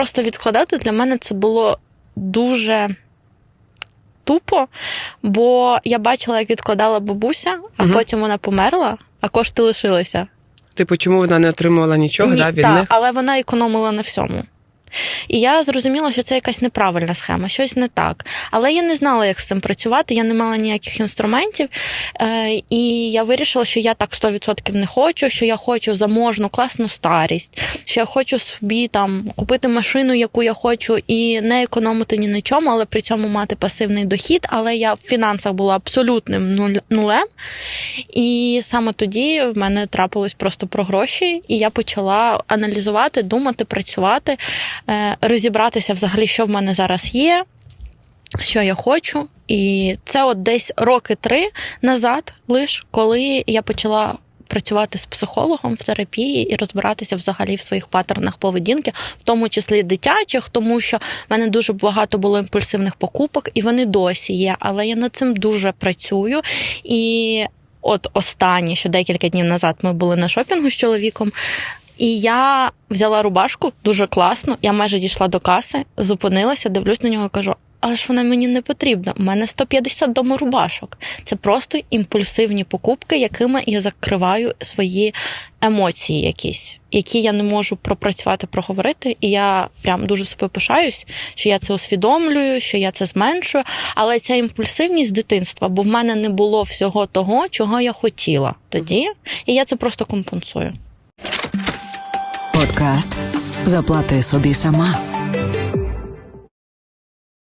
Просто відкладати для мене це було дуже тупо, бо я бачила, як відкладала бабуся, а угу. потім вона померла, а кошти лишилися. Типу, чому вона не отримувала нічого Ні, да, від так, них? але вона економила на всьому. І я зрозуміла, що це якась неправильна схема, щось не так. Але я не знала, як з цим працювати, я не мала ніяких інструментів. Е, і я вирішила, що я так 100% не хочу, що я хочу заможну, класну старість, що я хочу собі там купити машину, яку я хочу, і не економити ні на чому, але при цьому мати пасивний дохід. Але я в фінансах була абсолютним нулем. І саме тоді в мене трапилось просто про гроші, і я почала аналізувати, думати, працювати, розібратися взагалі, що в мене зараз є, що я хочу. І це от десь роки три назад, лиш коли я почала. Працювати з психологом в терапії і розбиратися взагалі в своїх паттернах поведінки, в тому числі дитячих, тому що в мене дуже багато було імпульсивних покупок, і вони досі є. Але я над цим дуже працюю. І от останні, що декілька днів назад ми були на шопінгу з чоловіком. І я взяла рубашку дуже класно. Я майже дійшла до каси, зупинилася, дивлюсь на нього і кажу: але ж вона мені не потрібна. У мене 150 дома рубашок. Це просто імпульсивні покупки, якими я закриваю свої емоції, якісь, які я не можу пропрацювати, проговорити. І я прям дуже собою пишаюсь, що я це усвідомлюю, що я це зменшую. Але ця імпульсивність дитинства, бо в мене не було всього того, чого я хотіла тоді, і я це просто компенсую. Подкаст Заплати собі сама